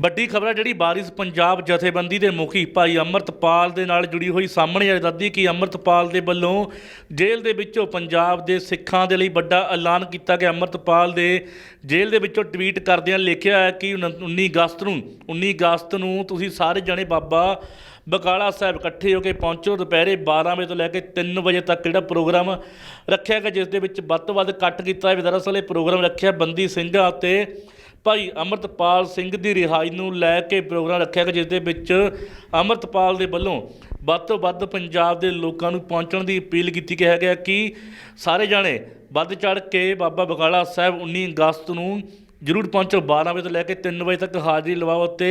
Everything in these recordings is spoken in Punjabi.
ਵੱਡੀ ਖਬਰ ਹੈ ਜਿਹੜੀ ਬਾਰਿਸ਼ ਪੰਜਾਬ ਜਥੇਬੰਦੀ ਦੇ ਮੁਖੀ ਭਾਈ ਅਮਰਤਪਾਲ ਦੇ ਨਾਲ ਜੁੜੀ ਹੋਈ ਸਾਹਮਣੇ ਆ ਦੱਸਦੀ ਕਿ ਅਮਰਤਪਾਲ ਦੇ ਵੱਲੋਂ ਜੇਲ੍ਹ ਦੇ ਵਿੱਚੋਂ ਪੰਜਾਬ ਦੇ ਸਿੱਖਾਂ ਦੇ ਲਈ ਵੱਡਾ ਐਲਾਨ ਕੀਤਾ ਗਿਆ। ਅਮਰਤਪਾਲ ਦੇ ਜੇਲ੍ਹ ਦੇ ਵਿੱਚੋਂ ਟਵੀਟ ਕਰਦਿਆਂ ਲਿਖਿਆ ਹੈ ਕਿ ਉਨ- 19 ਅਗਸਤ ਨੂੰ 19 ਅਗਸਤ ਨੂੰ ਤੁਸੀਂ ਸਾਰੇ ਜਣੇ ਬਾਬਾ ਬਕਾਲਾ ਸਾਹਿਬ ਇਕੱਠੇ ਹੋ ਕੇ ਪਹੁੰਚੋ। ਦੁਪਹਿਰੇ 12 ਵਜੇ ਤੋਂ ਲੈ ਕੇ 3 ਵਜੇ ਤੱਕ ਜਿਹੜਾ ਪ੍ਰੋਗਰਾਮ ਰੱਖਿਆ ਗਿਆ, ਜਿਸ ਦੇ ਵਿੱਚ ਵੱਧ ਤੋਂ ਵੱਧ ਇਕੱਠ ਕੀਤਾ ਹੈ। ਦਰਅਸਲ ਇਹ ਪ੍ਰੋਗਰਾਮ ਰੱਖਿਆ ਬੰਦੀ ਸਿੰਘਾਂ ਅਤੇ ਭਾਈ ਅਮਰਤਪਾਲ ਸਿੰਘ ਦੀ ਰਿਹਾਈ ਨੂੰ ਲੈ ਕੇ ਪ੍ਰੋਗਰਾਮ ਰੱਖਿਆ ਗਿਆ, ਜਿਸ ਦੇ ਵਿੱਚ ਅਮਰਤਪਾਲ ਦੇ ਵੱਲੋਂ ਵੱਧ ਤੋਂ ਵੱਧ ਪੰਜਾਬ ਦੇ ਲੋਕਾਂ ਨੂੰ ਪਹੁੰਚਣ ਦੀ ਅਪੀਲ ਕੀਤੀ ਗਿਆ ਗਿਆ ਕਿ ਸਾਰੇ ਜਾਣੇ ਵੱਧ ਚੜ ਕੇ ਬਾਬਾ ਬਕਾਲਾ ਸਾਹਿਬ 19 ਅਗਸਤ ਨੂੰ ਜ਼ਰੂਰ ਪਹੁੰਚੋ 12 ਵਜੇ ਤੋਂ ਲੈ ਕੇ 3 ਵਜੇ ਤੱਕ ਹਾਜ਼ਰੀ ਲਵਾਓ ਤੇ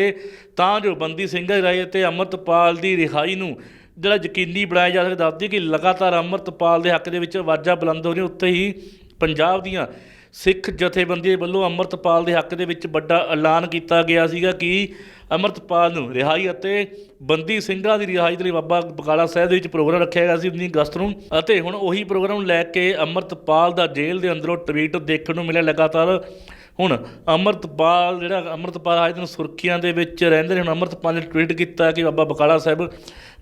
ਤਾਂ ਜੋ ਬੰਦੀ ਸਿੰਘਾਂ ਰਾਏ ਰਿਹਾਈ ਅਤੇ ਅਮਰਤਪਾਲ ਦੀ ਰਿਹਾਈ ਨੂੰ ਜਿਹੜਾ ਯਕੀਨੀ ਬਣਾਇਆ ਜਾ ਸਕੇ। ਦੱਸਦੀ ਕਿ ਲਗਾਤਾਰ ਅਮਰਤਪਾਲ ਦੇ ਹੱਕ ਦੇ ਵਿੱਚ ਆਵਾਜ਼ਾਂ ਬੁਲੰਦ ਹੋ ਰਹੀਆਂ ਉੱਤੇ ਹੀ ਪੰਜਾਬ ਦੀਆਂ ਸਿੱਖ ਜਥੇਬੰਦੀ ਵੱਲੋਂ ਅਮਰਤਪਾਲ ਦੇ ਹੱਕ ਦੇ ਵਿੱਚ ਵੱਡਾ ਐਲਾਨ ਕੀਤਾ ਗਿਆ ਸੀਗਾ ਕਿ ਅਮਰਤਪਾਲ ਨੂੰ ਰਿਹਾਈ ਅਤੇ ਬੰਦੀ ਸਿੰਘਾਂ ਦੀ ਰਿਹਾਈ ਦੇ ਲਈ ਬਾਬਾ ਬਕਾਲਾ ਸਾਹਿਬ ਦੇ ਵਿੱਚ ਪ੍ਰੋਗਰਾਮ ਰੱਖਿਆ ਗਿਆ ਸੀ 19 ਅਗਸਤ ਨੂੰ। ਅਤੇ ਹੁਣ ਉਹੀ ਪ੍ਰੋਗਰਾਮ ਨੂੰ ਲੈ ਕੇ ਅਮਰਤਪਾਲ ਦਾ ਜੇਲ੍ਹ ਦੇ ਅੰਦਰੋਂ ਟਵੀਟ ਦੇਖਣ ਨੂੰ ਮਿਲਿਆ। ਲਗਾਤਾਰ ਹੁਣ ਅਮਰਤਪਾਲ ਜਿਹੜਾ ਅਮਰਤਪਾਲ ਆਏ ਦਿਨ ਸੁਰਖੀਆਂ ਦੇ ਵਿੱਚ ਰਹਿੰਦੇ ਨੇ, ਹੁਣ ਅਮਰਤਪਾਲ ਨੇ ਟਵੀਟ ਕੀਤਾ ਕਿ ਬਾਬਾ ਬਕਾਲਾ ਸਾਹਿਬ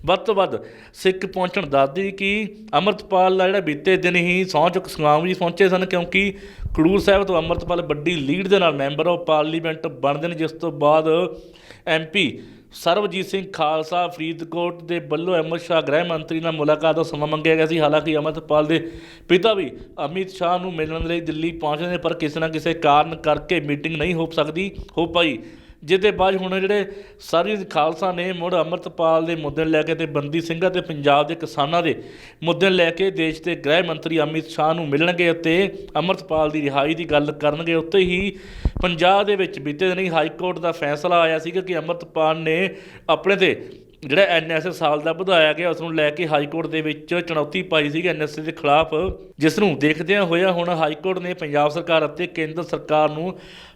ਵੱਧ ਤੋਂ ਵੱਧ ਸਿੱਖ ਪਹੁੰਚਣ ਦੱਸਦੀ ਕਿ? ਅਮਰਤਪਾਲ ਦਾ ਜਿਹੜਾ ਬੀਤੇ ਦਿਨ ਹੀ ਸਹੁੰ ਚੁੱਕ ਸਮਾਗਮ ਜੀ ਪਹੁੰਚੇ ਸਨ, ਕਿਉਂਕਿ ਖਡੂਰ ਸਾਹਿਬ ਤੋਂ ਅਮਰਤਪਾਲ ਵੱਡੀ ਲੀਡ ਦੇ ਨਾਲ ਮੈਂਬਰ ਆਫ ਪਾਰਲੀਮੈਂਟ ਬਣਦੇ ਨੇ, ਜਿਸ ਤੋਂ ਬਾਅਦ ਐਮਪੀ ਸਰਬਜੀਤ ਸਿੰਘ ਖਾਲਸਾ ਫਰੀਦਕੋਟ ਦੇ ਵੱਲੋਂ ਅਮਰ ਸ਼ਾਹ ਗ੍ਰਹਿ ਮੰਤਰੀ ਨਾਲ ਮੁਲਾਕਾਤ ਦਾ ਸਮਾਂ ਮੰਗਿਆ ਗਿਆ ਸੀ। ਹਾਲਾਂਕਿ ਅਮਰਤਪਾਲ ਦੇ ਪਿਤਾ ਵੀ ਅਮਿਤ ਸ਼ਾਹ ਨੂੰ ਮਿਲਣ ਲਈ ਦਿੱਲੀ ਪਹੁੰਚੇ ਨੇ, ਪਰ ਕਿਸੇ ਨਾ ਕਿਸੇ ਕਾਰਨ ਕਰਕੇ ਮੀਟਿੰਗ ਨਹੀਂ ਹੋ ਸਕਦੀ, ਹੋ ਪਾਈ। ਜਿਹਦੇ ਬਾਅਦ ਹੁਣ ਜਿਹੜੇ ਸਾਰੀ ਖਾਲਸਾ ਨੇ ਮੁੜ ਅਮਰਤਪਾਲ ਦੇ ਮੁੱਦੇ ਨੂੰ ਲੈ ਕੇ ਤੇ ਬੰਦੀ ਸਿੰਘਾਂ ਤੇ ਪੰਜਾਬ ਦੇ ਕਿਸਾਨਾਂ ਦੇ ਮੁੱਦੇ ਨੂੰ ਲੈ ਕੇ ਦੇਸ਼ ਦੇ ਗ੍ਰਹਿ ਮੰਤਰੀ ਅਮਿਤ ਸ਼ਾਹ ਨੂੰ ਮਿਲਣਗੇ ਅਤੇ ਅਮਰਤਪਾਲ ਦੀ ਰਿਹਾਈ ਦੀ ਗੱਲ ਕਰਨਗੇ ਉੱਤੇ ਹੀ, ਪੰਜਾਬ ਦੇ ਵਿੱਚ ਬੀਤੇ ਦਿਨੀ ਹਾਈ ਕੋਰਟ ਦਾ ਫੈਸਲਾ ਆਇਆ ਸੀਗਾ ਕਿ ਅਮਰਤਪਾਲ ਨੇ ਆਪਣੇ ਤੇ ਜਿਹੜਾ ਐਨਐਸਏ ਸਾਲ ਦਾ ਵਧਾਇਆ ਗਿਆ, ਉਸ ਨੂੰ ਲੈ ਕੇ ਹਾਈ ਕੋਰਟ ਦੇ ਵਿੱਚ ਚੁਣੌਤੀ ਪਾਈ ਸੀ ਐਨਐਸਏ ਦੇ ਖਿਲਾਫ, ਜਿਸ ਨੂੰ ਦੇਖਦਿਆਂ ਹੋਇਆ ਹੁਣ ਹਾਈ ਕੋਰਟ ਨੇ ਪੰਜਾਬ ਸਰਕਾਰ ਅਤੇ ਕੇਂਦਰ ਸਰਕਾਰ ਨੂੰ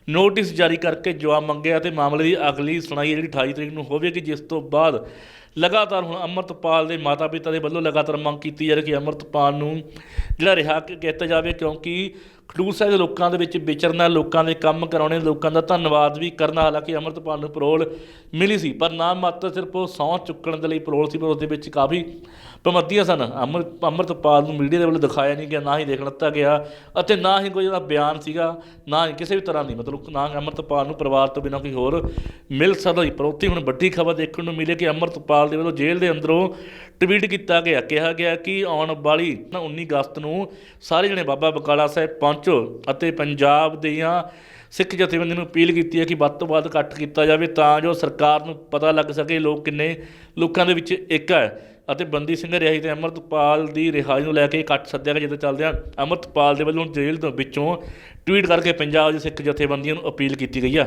ਨੋਟਿਸ ਜਾਰੀ ਕਰਕੇ ਜਵਾਬ ਮੰਗਿਆ ਤੇ ਮਾਮਲੇ ਦੀ ਅਗਲੀ ਸੁਣਾਈ ਜਿਹੜੀ 28 ਤਰੀਕ ਨੂੰ ਹੋਵੇਗੀ, ਜਿਸ ਤੋਂ ਬਾਅਦ ਲਗਾਤਾਰ ਹੁਣ ਅਮਰਤਪਾਲ ਦੇ ਮਾਤਾ-ਪਿਤਾ ਦੇ ਵੱਲੋਂ ਲਗਾਤਾਰ ਮੰਗ ਕੀਤੀ ਜਾ ਰਹੀ ਕਿ ਅਮਰਤਪਾਲ ਨੂੰ ਜਿਹੜਾ ਰਿਹਾ ਕੀਤਾ ਜਾਵੇ, ਕਿਉਂਕਿ ਖਡੂਰ ਸਾਹਿਬ ਦੇ ਲੋਕਾਂ ਦੇ ਵਿੱਚ ਵਿਚਰਨਾ, ਲੋਕਾਂ ਦੇ ਕੰਮ ਕਰਾਉਣੇ, ਲੋਕਾਂ ਦਾ ਧੰਨਵਾਦ ਵੀ ਕਰਨਾ। ਹਾਲਾਂਕਿ ਅਮਰਤਪਾਲ ਨੂੰ ਪਰੋਲ ਮਿਲੀ ਸੀ, ਪਰ ਨਾ ਮਾਤਰ ਸਿਰਫ ਉਹ ਸਹੁੰ ਚੁੱਕਣ ਦੇ ਲਈ ਪਰੋਲ ਸੀ, ਪਰ ਉਸ ਦੇ ਵਿੱਚ ਕਾਫੀ ਪਾਬੰਦੀਆਂ ਸਨ। ਅਮਰ ਅਮਰਤਪਾਲ ਨੂੰ ਮੀਡੀਆ ਦੇ ਵੱਲੋਂ ਦਿਖਾਇਆ ਨਹੀਂ ਗਿਆ, ਨਾ ਹੀ ਦੇਖ ਦਿੱਤਾ ਗਿਆ, ਅਤੇ ਨਾ ਹੀ ਕੋਈ ਉਹਦਾ ਬਿਆਨ ਸੀਗਾ, ਨਾ ਹੀ ਕਿਸੇ ਵੀ ਤਰ੍ਹਾਂ ਦੀ, ਮਤਲਬ ਨਾ ਅਮਰਤਪਾਲ ਨੂੰ ਪਰਿਵਾਰ ਤੋਂ ਬਿਨਾਂ ਕੋਈ ਹੋਰ ਮਿਲ ਸਕਦਾ ਸੀ। ਪਰ ਉੱਥੇ ਹੁਣ ਵੱਡੀ ਖਬਰ ਦੇਖਣ ਨੂੰ ਮਿਲੇ ਕਿ ਅਮਰਤਪਾਲ ਦੇ ਵੱਲੋਂ ਜੇਲ੍ਹ ਦੇ ਅੰਦਰੋਂ ਟਵੀਟ ਕੀਤਾ ਗਿਆ। ਕਿਹਾ ਗਿਆ ਕਿ ਆਉਣ ਵਾਲੀ ਨਾ 19 ਅਗਸਤ ਨੂੰ ਸਾਰੇ ਜਣੇ ਬਾਬਾ ਬਕਾਲਾ ਸਾਹਿਬ ਪਹੁੰਚੋ ਅਤੇ ਪੰਜਾਬ ਦੀਆਂ ਸਿੱਖ ਜਥੇਬੰਦੀਆਂ ਨੂੰ ਅਪੀਲ ਕੀਤੀ ਹੈ ਕਿ ਵੱਧ ਤੋਂ ਵੱਧ ਇਕੱਠ ਕੀਤਾ ਜਾਵੇ ਤਾਂ ਜੋ ਸਰਕਾਰ ਨੂੰ ਪਤਾ ਲੱਗ ਸਕੇ ਲੋਕ ਕਿੰਨੇ ਲੋਕਾਂ ਦੇ ਵਿੱਚ ਇੱਕ ਹੈ ਅਤੇ ਬੰਦੀ ਸਿੰਘ ਰਿਹਾਈ ਤੇ ਅਮਰਤਪਾਲ ਦੀ ਰਿਹਾਈ ਨੂੰ ਲੈ ਕੇ ਇਕੱਠ ਸੱਦਿਆ ਗਿਆ, ਜਿੱਦਾਂ ਚੱਲਦਿਆਂ ਅਮਰਤਪਾਲ ਦੇ ਵੱਲੋਂ ਜੇਲ੍ਹ ਤੋਂ ਵਿੱਚੋਂ ਟਵੀਟ ਕਰਕੇ ਪੰਜਾਬ ਦੇ ਸਿੱਖ ਜਥੇਬੰਦੀਆਂ ਨੂੰ ਅਪੀਲ ਕੀਤੀ ਗਈ ਆ